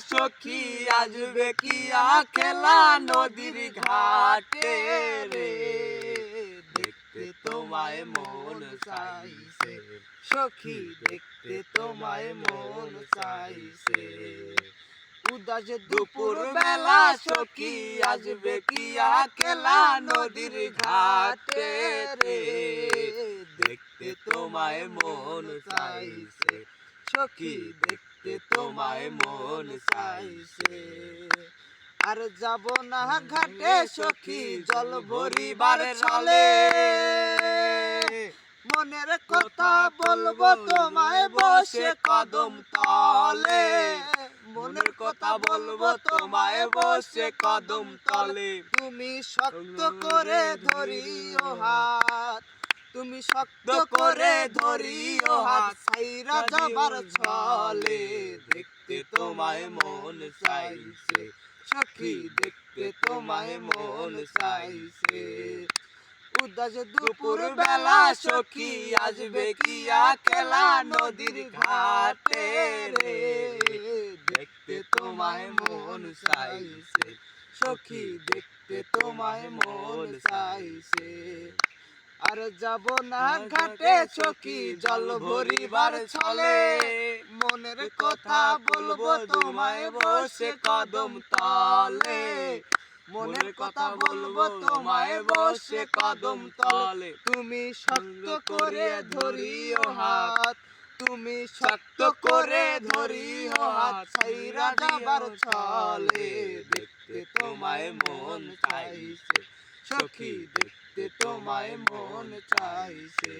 সখী আসবে কিয়া খেলা নদীর ঘাটে রে। দেখতে তোমায় মন চাইছে, সখী, দেখতে তোমায় মন চাইছে। উদাস দুপুর বেলা সখী আসবে কিয়া খেলা নদীর ঘাটে রে। দেখতে তোমায় মন চাইছে, সখী দেখতে তোমায় মন চাইছে। আর যাব না ঘাটে সখী, জল ভরিবার চলে মনের কথা বলব তোমায় বসে কদম তলে। মনের কথা বলব তোমায় বসে কদম তলে। তুমি শক্ত করে ধরিও হাত। তুমি শক্ত করে ধরিও হাত সাইরা যাবার ছলে। দেখতে তোমায় মন চাইছে, সখী দেখতে তোমায় মন চাইছে। উদাস দুপুর বেলা সখী আসবে কিয়া খেলা নদীর ঘাটে রে। দেখতে তোমায় মন চাইছে, সখী দেখতে তোমায় মন চাইছে। আর যাব না ঘাটে সখী জল ভরিবার ছলে। মনের কথা বলব তোমায় বসে কদম তলে। মনের কথা বলব তোমায় বসে কদম তলে। তুমি শক্ত করে ধরিও হাত। তুমি শক্ত করে ধরিও হাত। ছাইরা যাবার ছলে। দেখতে তোমায় মন চাইছে সখী দেখতে তোমায় মন চাইছে।